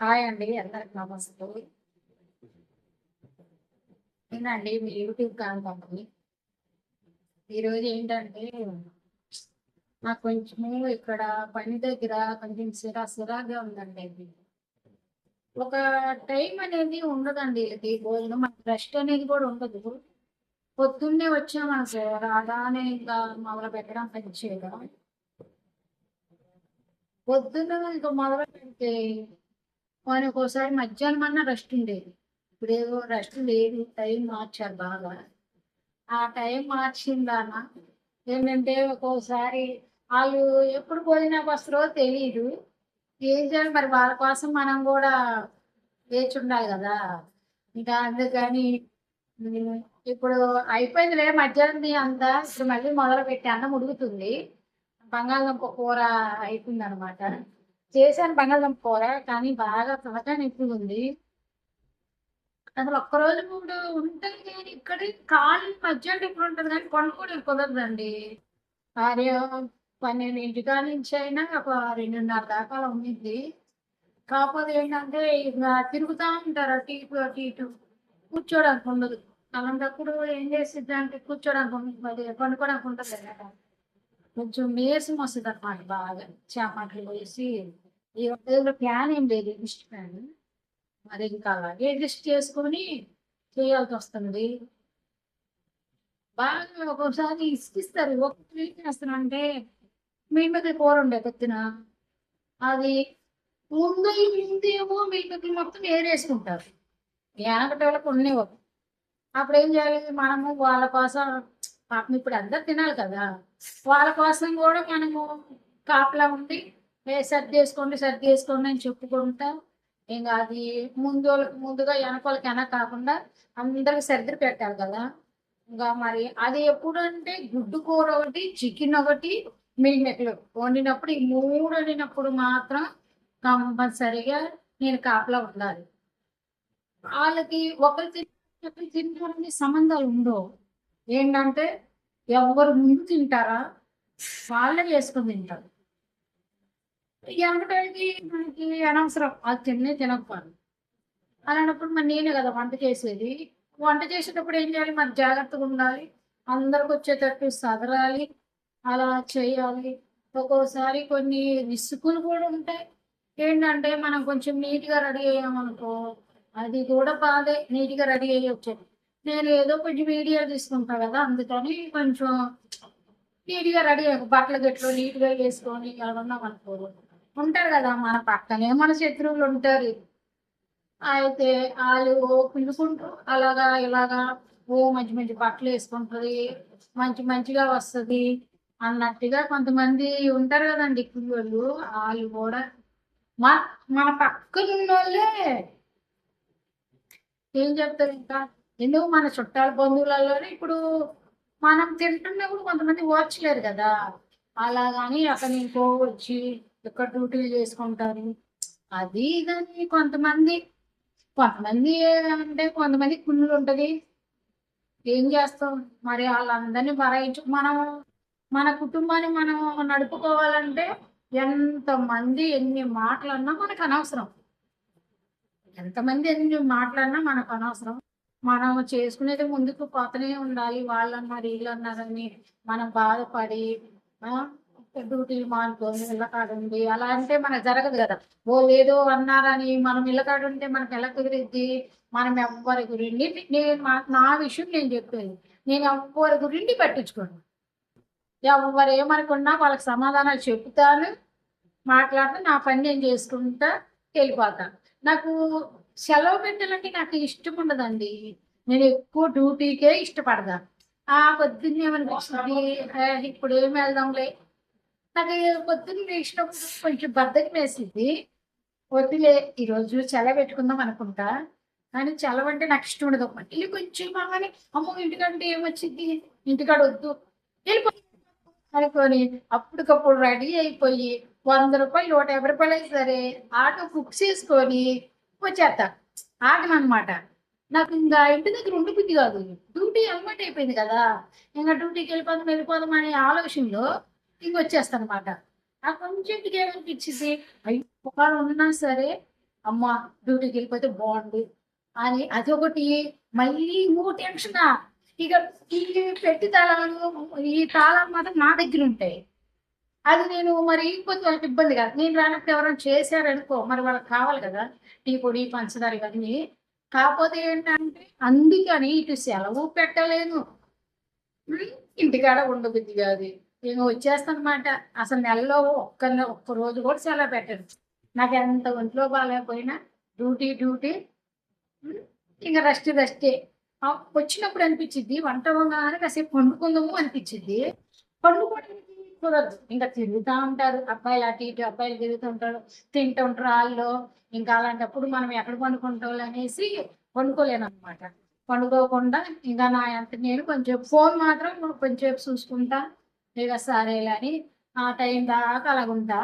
Hi అండి అందరికి నమస్తే. నేనండి మీ యూట్యూబ్ ఛానల్ ఈరోజు ఏంటంటే నాకు కొంచెము ఇక్కడ పని దగ్గర కొంచెం సిరా సిరాగా ఉందండి. ఇది ఒక టైం అనేది ఉండదండి ఇది భోజనం. మనకి రెస్ట్ అనేది కూడా ఉండదు. పొద్దున్నే వచ్చామనుకో రాగానే ఇంకా మొదలు పెట్టడం పని పొద్దున్న ఇంకా మొదలు పెడితే కానీ ఒక్కోసారి మధ్యాహ్నం అన్న రెస్ట్ ఉండేది. ఇప్పుడు రెస్ట్ లేదు టైం మార్చారు బాగా. ఆ టైం మార్చిందాన ఏంటంటే ఒక్కోసారి వాళ్ళు ఎప్పుడు భోజనానికి వస్తారో తెలియదు ఏం చేయాలి మరి? వాళ్ళ కోసం మనం కూడా వేచి ఉండాలి కదా. ఇంకా అందుకని ఇప్పుడు అయిపోయిందిలే మధ్యాహ్నం అంతా. ఇప్పుడు మళ్ళీ మొదలు పెట్టి అన్నం ఉడుకుతుంది. బంగాళదుంప కూర అయిపోయింది అనమాట చేశాను బంగాళదుంప కూర కానీ బాగా తలకాయ నొప్పిగా ఉంది. అసలు ఒక్కరోజు మూడు ఉంటుంది కానీ ఇక్కడ కాలు మధ్యాహ్నం ఇప్పుడు ఉంటుంది కానీ పండుకోవడం కుదరదండి. భార్య పన్నెండింటి కాడ నుంచి అయినా ఒక రెండున్నర దాకా ఉండింది కాకపోతే ఏంటంటే తిరుగుతూ ఉంటారు అటు ఇటు అటు ఇటు. కూర్చోడానికి ఉండదు. అలాంటప్పుడు ఏం చేసిద్ది అంటే కూర్చోడానికి ఉండదు మరి పండుకోవడానికి ఉంటుంది కొంచెం నీరసం వస్తుంది అనమాట బాగా. చేపట్లు వేసి ఈ ఒక్క ప్యాన్ ఏం లేదు ఇష్ట ప్యాన్ మరి ఇంకా అలాగే అడ్జస్ట్ చేసుకొని చేయాల్సి వస్తుంది. బాగా ఒక్కొక్కసారి ఇసుకిస్తారు ఒక ఏం చేస్తానంటే మిల్మికలు కూర ఉండే పొద్దున. అది ముందు ముందేమో మిల్మికలు మొత్తం ఏరేసుకుంటారు. వెనకటి వాళ్ళకి ఉండేవారు అప్పుడు ఏం చేయాలి? మనము వాళ్ళ కోసం పాపం ఇప్పుడు అందరు తినాలి కదా. వాళ్ళ కోసం కూడా మనము కాపలా ఉండి సర్ది చేసుకోండి సర్ది చేసుకోండి అని చెప్పుకుంటా ఇంకా అది ముందు ముందుగా వెనకాలకి వెనక కాకుండా అందరికి సర్ది పెట్టాలి కదా. ఇంకా మరి అది ఎప్పుడు అంటే గుడ్డు కూర ఒకటి చికెన్ ఒకటి మిల్మెట్లు వండినప్పుడు ఈ మూడు వండినప్పుడు మాత్రం కంపల్సరిగా నేను కాపలా ఉండాలి. వాళ్ళకి ఒకరు తిని సంబంధాలు ఉండవు. ఏంటంటే ఎవరు ముందు తింటారా వాళ్ళే చేసుకుని తింటారు. వెనకటానికి మనకి అనవసరం అది తిన్నే తినకపోను అలాంటప్పుడు మరి నేనే కదా వంట చేసేది. వంట చేసేటప్పుడు ఏం చేయాలి? మరి జాగ్రత్తగా ఉండాలి. అందరికి వచ్చేటట్టు సదరాలి. అలా చేయాలి. ఒక్కోసారి కొన్ని రిస్కులు కూడా ఉంటాయి. ఏంటంటే మనం కొంచెం నీట్గా రెడీ అయ్యామనుకో అది కూడా బాగా నీట్గా రెడీ అయ్యి వచ్చేది నేను ఏదో కొంచెం వీడియో తీసుకుంటా కదా అందుకని కొంచెం నీట్గా రెడీ అయ్యి బట్టలు గట్లు నీట్గా వేసుకొని ఎవరన్నా అనుకో ఉంటారు కదా మన పక్కనే మన శత్రువులు ఉంటారు. అయితే వాళ్ళు ఓ పిలుకుంటూ అలాగా ఇలాగా ఓ మంచి మంచి బట్టలు వేసుకుంటుంది మంచి మంచిగా వస్తుంది అన్నట్టుగా కొంతమంది ఉంటారు కదండి పిల్లలు వాళ్ళు కూడా మన మన పక్కన వాళ్ళే ఏం చెప్తారు ఇంకా? ఎందుకు మన చుట్టాల బంధువులలోనే ఇప్పుడు మనం తింటున్నప్పుడు కొంతమంది ఓర్చలేరు కదా. అలా కానీ అక్కడ ఇంకో వచ్చి ఇక్కడ డ్యూటీలు చేసుకుంటారు. అది ఇదని కొంతమంది కొంతమంది అంటే కొంతమంది కుళ్ళు ఉంటుంది. ఏం చేస్తాం? మరి వాళ్ళందరినీ భరాయించు మనం మన కుటుంబాన్ని మనం నడుపుకోవాలంటే ఎంతమంది ఎన్ని మాటలన్నా మనకు అనవసరం. ఎంతమంది ఎన్ని మాటలన్నా మనకు అనవసరం. మనం చేసుకునేది ముందుకు పోతూనే ఉండాలి. వాళ్ళు అన్నారు వీళ్ళు అన్నారని మనం బాధపడి డ్యూటీలు మానుకొని ఇళ్ళకాడుంది అలా అంటే మనకు జరగదు కదా. ఓ ఏదో అన్నారని మనం ఇళ్ళకాడుంటే మనకు ఎలా కుదిరిద్ది? మనం ఎవ్వరి గురించి నేను మా- నా విషయం నేను చెప్పేది నేను ఎవ్వరి గురించి పట్టించుకోను. ఎవరు ఏమనుకున్నా వాళ్ళకి సమాధానాలు చెప్తాను మాట్లాడుతూ నా పని నేను చేసుకుంటా వెళ్ళిపోతాను నాకు సెలవు పెట్టాలంటే నాకు ఇష్టం ఉండదండి. నేను ఎక్కువ డ్యూటీకే ఇష్టపడదా ఆ పొద్దున్నే ఏమనిపిస్తుంది? ఇప్పుడు ఏం వెళ్దాంలే? నాకు పొద్దున్న ఇష్టం కొంచెం బద్దకి వేసింది. వద్దులే ఈరోజు సెలవు పెట్టుకుందాం అనుకుంటా. కానీ సెలవు అంటే నాకు ఇష్టం ఉండదు. మళ్ళీ కొంచెం బాగానే అమ్మో ఇంటికంటే ఏమొచ్చింది ఇంటికాడ వద్దు. వెళ్ళిపో. అనుకొని అప్పటికప్పుడు రెడీ అయిపోయి వంద రూపాయలు నూట యాభై రూపాయలు అయితే సరే ఆటో బుక్ చేసుకొని వచ్చేస్తా. ఆగనమాట నాకు ఇంకా ఇంటి దగ్గర ఉండిపోద్ది కాదు. డ్యూటీ అలవాటు అయిపోయింది కదా. ఇంకా డ్యూటీకి వెళ్ళిపోదాం వెళ్ళిపోదాం అనే ఆలోచనలో ఇంక వచ్చేస్తాను అనమాట ఆ కొంచెంటికి ఏమనిపించింది? అయ్యి ఒకవేళ ఉన్నా సరే అమ్మ డ్యూటీకి వెళ్ళిపోతే బాగుంది అని అదొకటి. మళ్ళీ ఇంకో టెన్షన్? ఇక ఈ పెట్టి తాళాలు ఈ తాళాలు మాత్రం నా దగ్గర ఉంటాయి. అది నేను మరి కొంచెం వాళ్ళకి ఇబ్బంది కాదు. నేను రానప్పుడు ఎవరైనా చేశారనుకో మరి వాళ్ళకి కావాలి కదా. టీ పొడి పంచదార ఇవన్నీ. కాకపోతే ఏంటంటే అందుకని ఇటు సెలవు పెట్టలేను ఇంటికాడ ఉండబుద్ధి కాదు. నేను వచ్చేస్తానమాట. అసలు నెలలో ఒక్క ఒక్క రోజు కూడా సెలవు పెట్టను నాకు ఎంత ఒంట్లో బాగాలేకపోయినా డ్యూటీ డ్యూటీ. ఇంకా రెస్ట్ రెస్టే. వచ్చినప్పుడు అనిపించింది వంట వంగానే కాసేపు పండుకుందాము అనిపించింది పండుకోవడానికి కుదరదు ఇంకా తిరుగుతూ ఉంటారు. అబ్బాయిలు అటు ఇటు అబ్బాయిలు తిరుగుతూ ఉంటారు. తింటూ ఉంటారు వాళ్ళు ఇంకా అలాంటప్పుడు మనం ఎక్కడ పండుకుంటాం అనేసి పండుకోలేను అనమాట పండుకోకుండా ఇంకా నా అంత నేను కొంచెం ఫోన్ మాత్రం కొంచెం చూసుకుంటా. ఇక సరేలే అని ఆ టైం దాకా అలాగుంటా.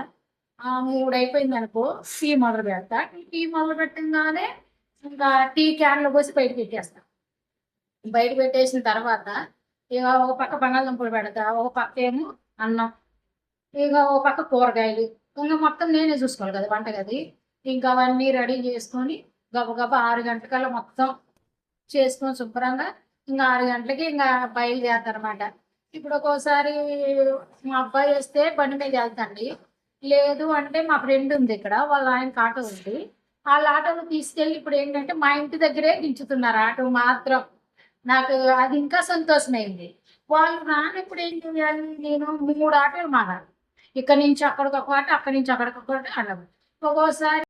ఆ మూడు అయిపోయింది అనుకో టీ మొదలు పెడతా. టీ మొదలు పెట్టగానే ఇంకా టీ క్యాన్లో పోసి బయట పెట్టేస్తా. బయట పెట్టేసిన తర్వాత ఇక ఒక పక్క బంగాళదుంపలు పెడతా. ఒక పక్క ఏమో అన్నం. ఇక ఒక పక్క కూరగాయలు. ఇంకా మొత్తం నేనే చూసుకోవాలి కదా వంట గది ఇంకా అవన్నీ రెడీ చేసుకొని గబగబా ఆరు గంటలకల్లా మొత్తం చేసుకొని శుభ్రంగా ఇంకా ఆరు గంటలకి ఇంకా బయలుదేరతారనమాట ఇప్పుడు ఒక్కోసారి మా అబ్బాయి వస్తే బండి మీద వెళ్తాండి. లేదు అంటే మా ఫ్రెండ్ ఉంది ఇక్కడ వాళ్ళ ఆయనకి ఆటో ఉంది. వాళ్ళ ఆటోను తీసుకెళ్ళి ఇప్పుడు ఏంటంటే మా ఇంటి దగ్గరే దించుతున్నారు ఆటో మాత్రం. నాకు అది ఇంకా సంతోషమైంది. వాళ్ళు రానప్పుడు ఏం చేయాలి? నేను మూడు ఆటలు మారాలి. ఇక్కడ నుంచి అక్కడికి ఒక ఆట అక్కడి నుంచి అక్కడికి ఒక ఆట అలా ఒక్కోసారి